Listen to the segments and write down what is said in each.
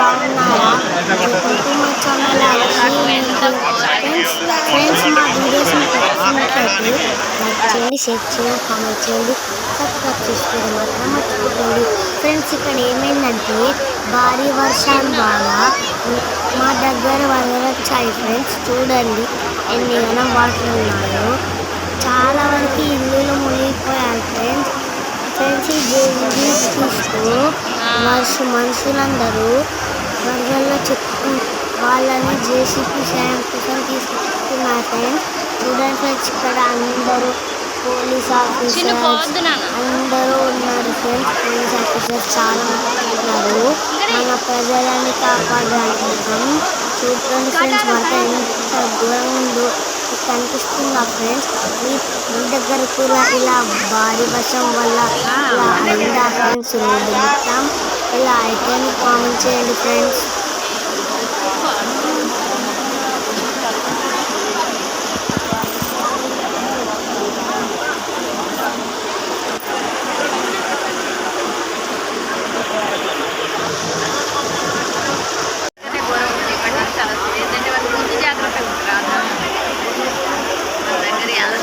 బాగున్నావా? Welcome my channel friends friends మా videos నచ్చినట్లయితే లైక్ చేయండి షేర్ చేయండి కామెంట్ చేయండి సబ్స్క్రైబ్ చేసుకోవడం మాత్రం మర్చిపోకండి. ఫ్రెండ్స్ ఇక్కడ ఏమైందంటే భారీ వర్షాలు బాగా మా దగ్గర వరదలు వచ్చాయి ఫ్రెండ్స్ చూడండి ఎన్ని గణం వాటర్ ఉన్నాయో చాలా వరకు ఇల్లులు మునిగిపోయాయి ఫ్రెండ్స్ ఫ్రెండ్స్ జేబీ తీస్తూ మనుషు మనుషులందరూ వరదల్లో చెక్కు వాళ్ళని జేసీపీ సాయం కోసం తీసుకుంటున్నారు ఫ్రెండ్స్ చూడండి ఫ్రెండ్స్ ఇక్కడ అందరూ పోలీస్ ఆఫీసర్స్ అందరూ ఉన్నారు ఫ్రెండ్స్ పోలీస్ ఆఫీసర్స్ చాలా ఉన్నారు. మన ప్రజలని కాపాడడానికి చూడండి ఫ్రెండ్స్ మాట ఎంత దూరం ఉందో. కనిపిస్తున్న ఫ్రెండ్స్ ఈ మీ దగ్గర కూడా ఇలా భారీ వర్షం వల్ల ఇలా ఫ్రెండ్స్ రోడ్డు మొత్తం ఇలా అయితే కామెంట్ చేయండి ఫ్రెండ్స్ ఏంటంటే వాళ్ళు ముందు జాగ్రత్తగా ఉంటారు మన దగ్గర ఎలా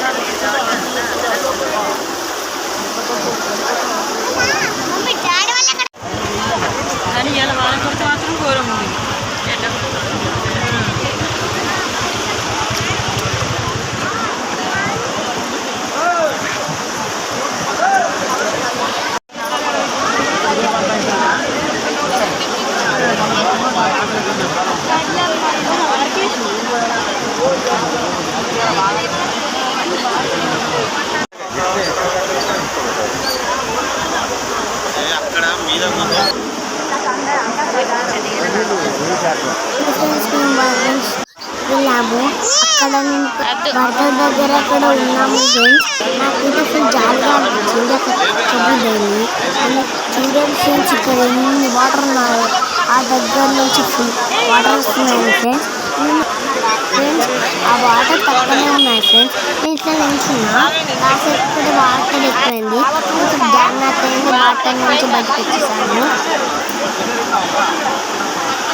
కానీ ఇలా వాళ్ళ కొడుకు మాత్రం ఘోరం ఉంది అక్కడ మీద ముందు ఫ్రెండ్స్ వెళ్ళాము. అక్కడ నేను వరద దగ్గర అక్కడ ఉన్నాము ఫ్రెండ్స్ నాకైతే ఫుల్ జాలీగా అనిపించింది. అక్కడ చూడండి ఫ్రెండ్స్ ఇక్కడ ఎన్ని వాటర్ ఉన్నాయో ఆ దగ్గర నుంచి ఫుల్ వాటర్ వస్తున్నాయి ఫ్రెండ్స్ ఫ్రెండ్స్ ఆ వాటర్ తక్కువనే ఉన్నాయి ఫ్రెండ్స్ నేను ఇట్లా నిల్చున్నా. కాసేపు కూడా వాటర్ ఎక్కువైంది. కొంచెం జాగ్రత్త అయింది వాటర్ నుంచి బయటకు వచ్చేసాను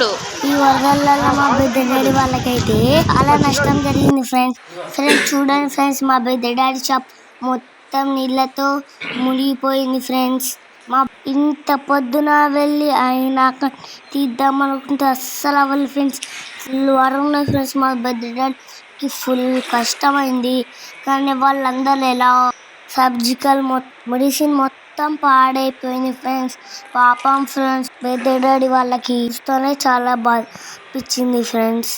ఇప్పుడు. ఈ వరదలలో మా పెద్ద డాడీ వాళ్ళకైతే చాలా నష్టం జరిగింది ఫ్రెండ్స్ ఫ్రెండ్స్ చూడండి ఫ్రెండ్స్ మా పెద్ద డాడీ షాప్ మొత్తం నీళ్ళతో మునిగిపోయింది ఫ్రెండ్స్ మా ఇంత పొద్దున వెళ్ళి అయినాక తీద్దాం అనుకుంటే అస్సలు అవ్వాలి ఫ్రెండ్స్ ఫుల్ వరం ఉన్నది ఫ్రెండ్స్ మా పెద్ద డాడీకి ఫుల్ కష్టమైంది. కానీ వాళ్ళందరూ ఎలా సర్జికల్ మెడిసిన్ మొత్తం మొత్తం పాడైపోయింది ఫ్రెండ్స్ పాపం ఫ్రెండ్స్ పెద్ద డాడీ వాళ్ళకి ఇస్తూనే చాలా బాధ ఫ్రెండ్స్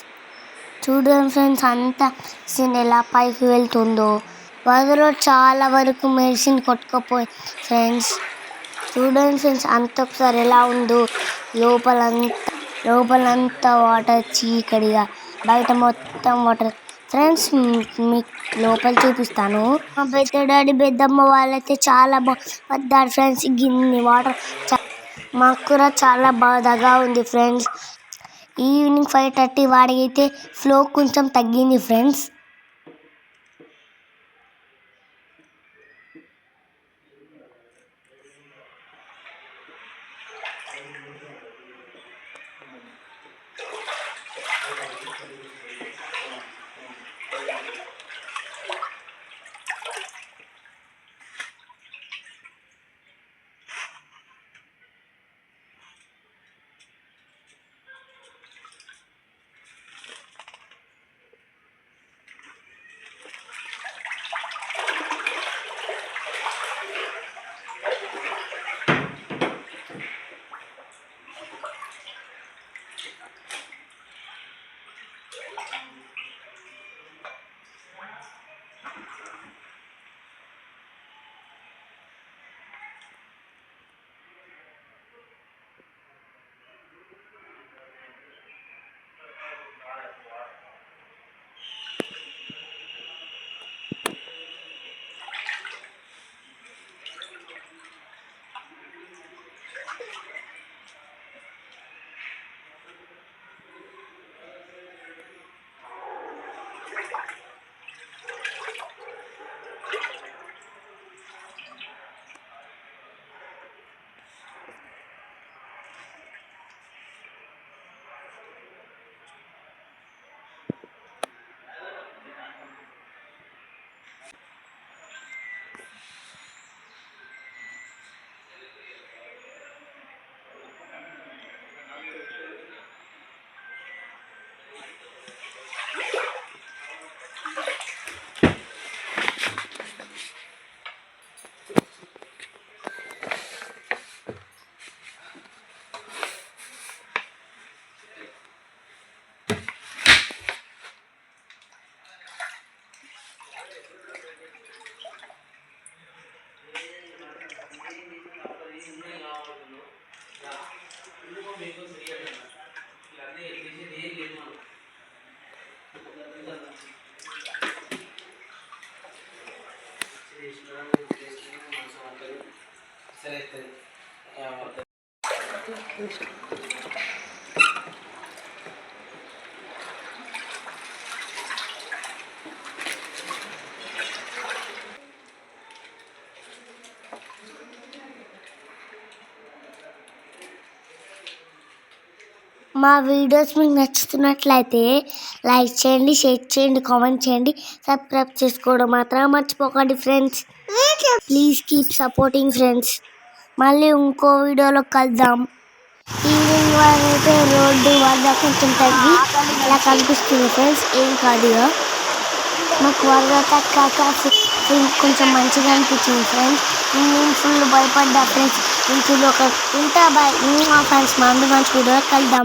చూడండి ఫ్రెండ్స్ అంతా మెడిసిన్ ఎలా పైకి వెళ్తుందో. వరదలో చాలా వరకు మెడిసిన్ కొట్టుకుపోయి ఫ్రెండ్స్ చూడండి ఫ్రెండ్స్ అంత ఒకసారి ఎలా ఉందో. లోపలంతా లోపలంతా వాటర్ చీకడిగా బయట మొత్తం వాటర్ ఫ్రెండ్స్ మీకు లోపల చూపిస్తాను. మా పెద్ద డాడీ పెద్దమ్మ వాళ్ళైతే చాలా బాగుంటారు ఫ్రెండ్స్. గిన్ని వాటర్ మాకు కూడా చాలా బాధగా ఉంది ఫ్రెండ్స్. ఈవినింగ్ ఫైవ్ థర్టీ వాడికైతే ఫ్లో కొంచెం తగ్గింది ఫ్రెండ్స్. సరే మా వీడియోస్ మీకు నచ్చుతున్నట్లయితే లైక్ చేయండి షేర్ చేయండి కామెంట్ చేయండి. సబ్స్క్రైబ్ చేసుకోవడం మాత్రం మర్చిపోకండి friends. Please keep supporting friends మళ్ళీ ఇంకో వీడియోలో కలుద్దాం. ఈవినింగ్ అయితే రోడ్డు వరద కొంచెం తగ్గి ఇలా కనిపిస్తుంది ఫ్రెండ్స్. ఏం కాదు మాకు వరద తగ్గాక కొంచెం మంచిగా అనిపించింది ఫ్రెండ్స్. నేను ఫుల్ భయపడ్డా ఫ్రెండ్స్. ఇంట్లో ఒక ఉంటా బాయ్. మా ఫ్రెండ్స్ మా అందరి మంచి వీడియో కలుద్దాం.